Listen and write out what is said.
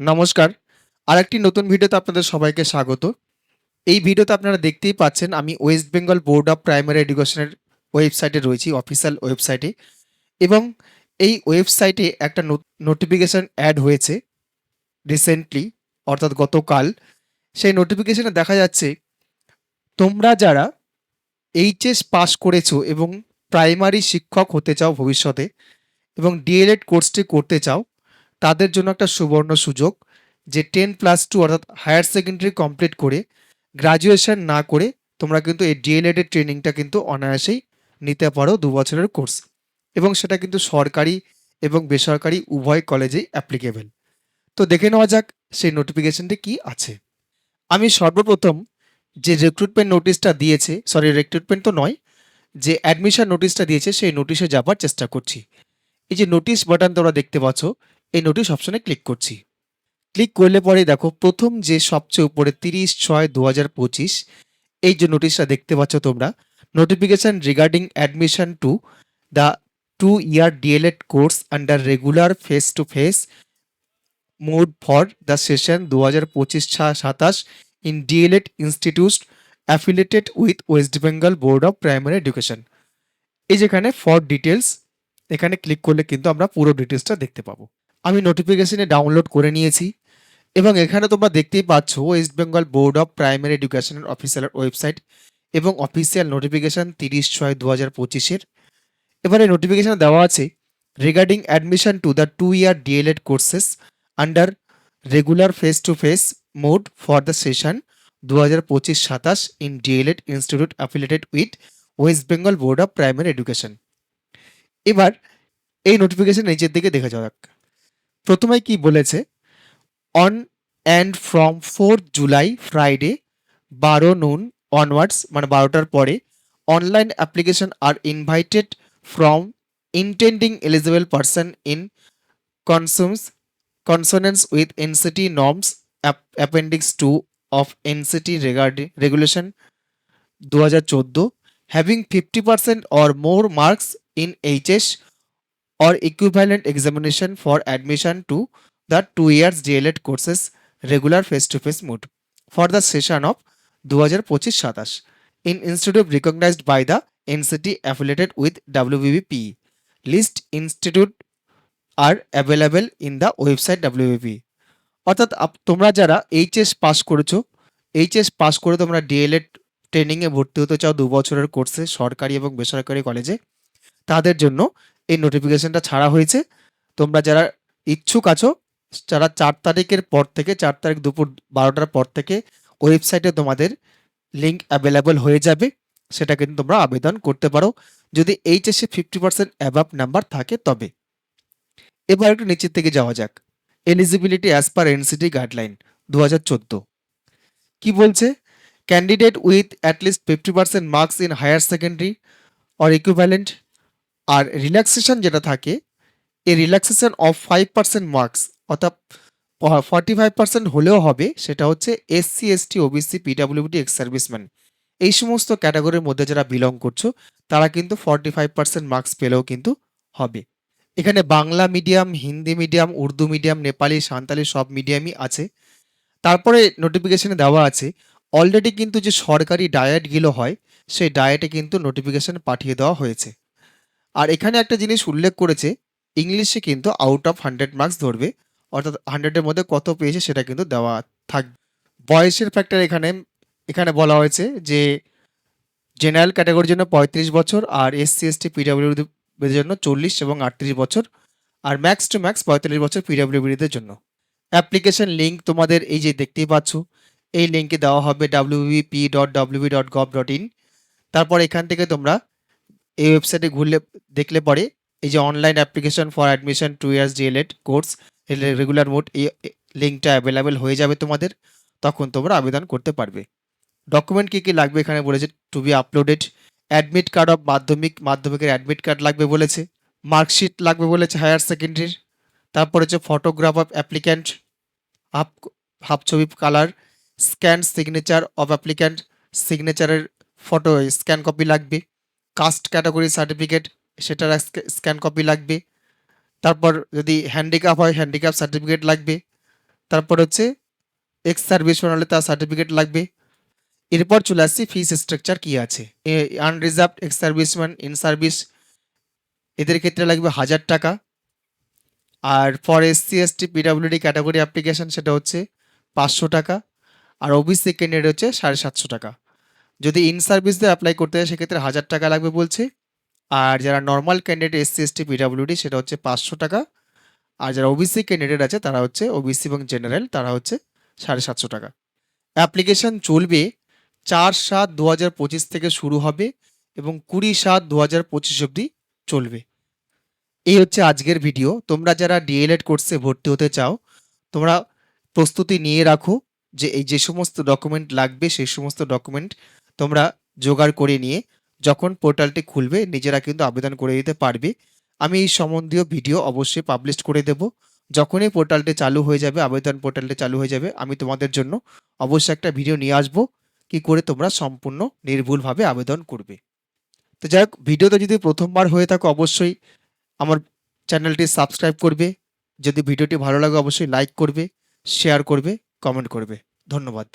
নমস্কার। আরেকটি নতুন ভিডিওতে আপনাদের সবাইকে স্বাগত। এই ভিডিওতে আপনারা দেখতেই পাচ্ছেন, আমি West Bengal board of primary এডুকেশনের ওয়েবসাইটে রয়েছি, অফিসিয়াল ওয়েবসাইটে। এবং এই ওয়েবসাইটে একটা নোটিফিকেশন অ্যাড হয়েছে রিসেন্টলি, অর্থাৎ গতকাল। সেই নোটিফিকেশনে দেখা যাচ্ছে, তোমরা যারা এইচএস পাস করেছ এবং প্রাইমারি শিক্ষক হতে চাও ভবিষ্যতে এবং ডিএলএড কোর্সটি করতে চাও তাদের জন্য একটা সুবর্ণ সুযোগ, যে টেন প্লাস টু অর্থাৎ হায়ার সেকেন্ডারি কমপ্লিট করে গ্রাজুয়েশন না করে তোমরা কিন্তু এই ডিএলএড এর ট্রেনিংটা কিন্তু অনায়াসেই নিতে পারো দু বছরের কোর্স এবং সেটা কিন্তু সরকারি এবং বেসরকারি উভয় কলেজেই অ্যাপ্লিকেবল তো দেখে নেওয়া যাক সেই নোটিফিকেশনটি কি আছে। আমি সর্বপ্রথম যে রিক্রুটমেন্ট নোটিশটা দিয়েছে সরি রিক্রুটমেন্ট তো নয়, যে অ্যাডমিশন নোটিশটা দিয়েছে, সেই নোটিশে যাবার চেষ্টা করছি। এই যে নোটিশ বাটন তোমরা দেখতে পাচ্ছ এই নোটিশ অপশনে ক্লিক করছি। ক্লিক করলে পরে দেখো প্রথম যে সবচেয়ে উপরে তিরিশ ছয় দু হাজার পঁচিশ, এই যে নোটিশটা দেখতে পাচ্ছ তোমরা notification regarding admission to the two year DElEd course under regular face to face mode for the session দু হাজার পঁচিশ সাতাশ in DElEd institute affiliated with West Bengal board of primary education এই যেখানে ফর ডিটেলস এখানে click করলে কিন্তু আমরা পুরো ডিটেলসটা দেখতে পাবো। আমি নোটিফিকেশনে ডাউনলোড করে নিয়েছি এবং এখানে তোমরা দেখতেই পাচ্ছ West Bengal board of primary এডুকেশনের অফিসিয়াল ওয়েবসাইট এবং অফিসিয়াল নোটিফিকেশন তিরিশ ছয় দু হাজার পঁচিশের। এবারে নোটিফিকেশন দেওয়া আছে regarding admission to the two year DElEd courses under regular face to face mode for the session দু হাজার পঁচিশ সাতাশ in DElEd institute affiliated with West Bengal board of primary education এবার এই নোটিফিকেশান নিচের দিকে দেখা যাক। প্রথমে কি বলেছে? On and from four July Friday বারো নুন অনওয়ার্ডস মানে বারোটার পরে online application are invited from intending eligible person in consumes consonance with NCT norms appendix two of NCT regarding regulation দু হাজার চোদ্দ having fifty percent or more marks in HS or equivalent examination for admission to the two years DLED courses regular face-to-face mode for the session of 2025-27 in institute recognized by the NCT affiliated with WBBP. List institute are available in the website WBB. অর্থাৎ তোমরা যারা HS pass করেছ HS pass করে তোমরা D.El.Ed ট্রেনিংয়ে ভর্তি হতে চাও দু বছরের কোর্সে সরকারি এবং বেসরকারি কলেজে তাদের জন্য এই নোটিফিকেশনটা ছাড়া হয়েছে। তোমরা যারা ইচ্ছুক আছো, যারা চার তারিখের পর থেকে, চার তারিখ দুপুর বারোটার পর থেকে ওয়েবসাইটে তোমাদের লিঙ্ক অ্যাভেলেবল হয়ে যাবে, সেটা কিন্তু তোমরা আবেদন করতে পারো। যদি এইচএসে ফিফটি পার্সেন্ট অ্যাভাব নাম্বার থাকে তবে। এবার একটু নিচের থেকে যাওয়া যাক। Eligibility as per NCT guideline দু হাজার চোদ্দ। কী বলছে? Candidate with at least fifty percent marks in higher secondary or equivalent R relaxation যেটা থাকে, এই relaxation of five percent marks অর্থাৎ ফর্টি ফাইভ পার্সেন্ট হলেও হবে, সেটা হচ্ছে SC ST OBC PWD ex serviceman এই সমস্ত ক্যাটাগরির মধ্যে যারা বিলং করছ, তারা কিন্তু ফর্টি ফাইভ পার্সেন্ট মার্কস পেলেও কিন্তু হবে। এখানে Bangla medium Hindi medium Urdu medium Nepali, Santali সব মিডিয়ামই আছে। তারপরে নোটিফিকেশানে দেওয়া আছে অলরেডি কিন্তু যে সরকারি ডায়েটগুলো হয়, সেই ডায়েটে কিন্তু নোটিফিকেশান পাঠিয়ে দেওয়া হয়েছে। আর এখানে একটা জিনিস উল্লেখ করেছে, ইংলিশে কিন্তু আউট অফ হান্ড্রেড মার্কস ধরবে। অর্থাৎ হান্ড্রেডের মধ্যে কত পেয়েছে সেটা কিন্তু দেওয়া থাকবে বয়সের ফ্যাক্টর এখানে এখানে বলা হয়েছে যে জেনারেল ক্যাটাগরির জন্য পঁয়ত্রিশ বছর আর এসসি এসটি পিডাব্লিউডির জন্য চল্লিশ এবং আটত্রিশ বছর আর ম্যাক্স টু ম্যাক্স পঁয়তাল্লিশ বছর পিডাব্লিউডিদের জন্য। অ্যাপ্লিকেশন লিঙ্ক তোমাদের এই যে দেখতেই পাচ্ছ, এই লিঙ্কে দেওয়া হবে WBP dot WB dot gov dot in তারপর এখান থেকে তোমরা এই ওয়েবসাইটে ঘুরলে, দেখলে পরে এই যে online application for admission two years DElEd course regular mode এই লিঙ্কটা অ্যাভেলেবেল হয়ে যাবে তোমাদের, তখন তোমরা আবেদন করতে পারবে। ডকুমেন্ট কী কী লাগবে এখানে বলেছে to be uploaded admit card of Madhyamik, মাধ্যমিকের অ্যাডমিট কার্ড লাগবে বলেছে মার্কশিট লাগবে বলেছে হায়ার সেকেন্ডারির তারপর হচ্ছে photograph of applicant half half ছবি colour scan signature of applicant সিগনেচারের photo scan copy লাগবে। কাস্ট ক্যাটাগরি সার্টিফিকেট, সেটার স্ক্যান কপি লাগবে। তারপর যদি হ্যান্ডিক্যাপ হয়, হ্যান্ডিক্যাপ সার্টিফিকেট লাগবে। তারপর হচ্ছে এক্স সার্ভিসম্যান হলে তার সার্টিফিকেট লাগবে। এরপর চলে আসছি ফিস স্ট্রাকচার কি আছে? Unreserved ex serviceman, in service, এদের ক্ষেত্রে লাগবে হাজার টাকা। আর for SC ST PWD category application, সেটা হচ্ছে পাঁচশো টাকা। আর ওবিসি ক্যান্ডিডেট হচ্ছে সাড়ে সাতশো টাকা। যদি ইন সার্ভিস দিয়ে অ্যাপ্লাই করতে হয়, সেক্ষেত্রে হাজার টাকা লাগবে বলছে। আর যারা normal candidate SC ST PWD সেটা হচ্ছে পাঁচশো টাকা। আর যারা ওবিসি ক্যান্ডিডেট আছে, তারা হচ্ছে ওবিসি এবং জেনারেল তারা হচ্ছে সাড়ে সাতশো টাকা। অ্যাপ্লিকেশন চলবে চার সাত দু হাজার পঁচিশ থেকে শুরু হবে এবং কুড়ি সাত দু হাজার পঁচিশ অবধি চলবে। এই হচ্ছে আজকের ভিডিও তোমরা যারা ডিএলএড কোর্সে ভর্তি হতে চাও, তোমরা প্রস্তুতি নিয়ে রাখো যে এই যে সমস্ত ডকুমেন্ট লাগবে, সেই সমস্ত ডকুমেন্ট তোমরা জোগাড় করে নিয়ে যখন পোর্টালটি খুলবে, নিজেরা কিন্তু আবেদন করে দিতে পারবে। আমি এই সম্বন্ধীয় ভিডিও অবশ্যই পাবলিশ করে দেব। যখনই পোর্টালটি চালু হয়ে যাবে, আবেদন পোর্টালটি চালু হয়ে যাবে, আমি তোমাদের জন্য অবশ্যই একটা ভিডিও নিয়ে আসব, কি করে তোমরা সম্পূর্ণ নির্ভুলভাবে আবেদন করবে। তো যাই হোক ভিডিওতে যদি প্রথমবার হয়ে থাকো, অবশ্যই আমার চ্যানেলটি সাবস্ক্রাইব করবে। যদি ভিডিওটি ভালো লাগে, অবশ্যই লাইক করবে শেয়ার করবে কমেন্ট করবে। ধন্যবাদ।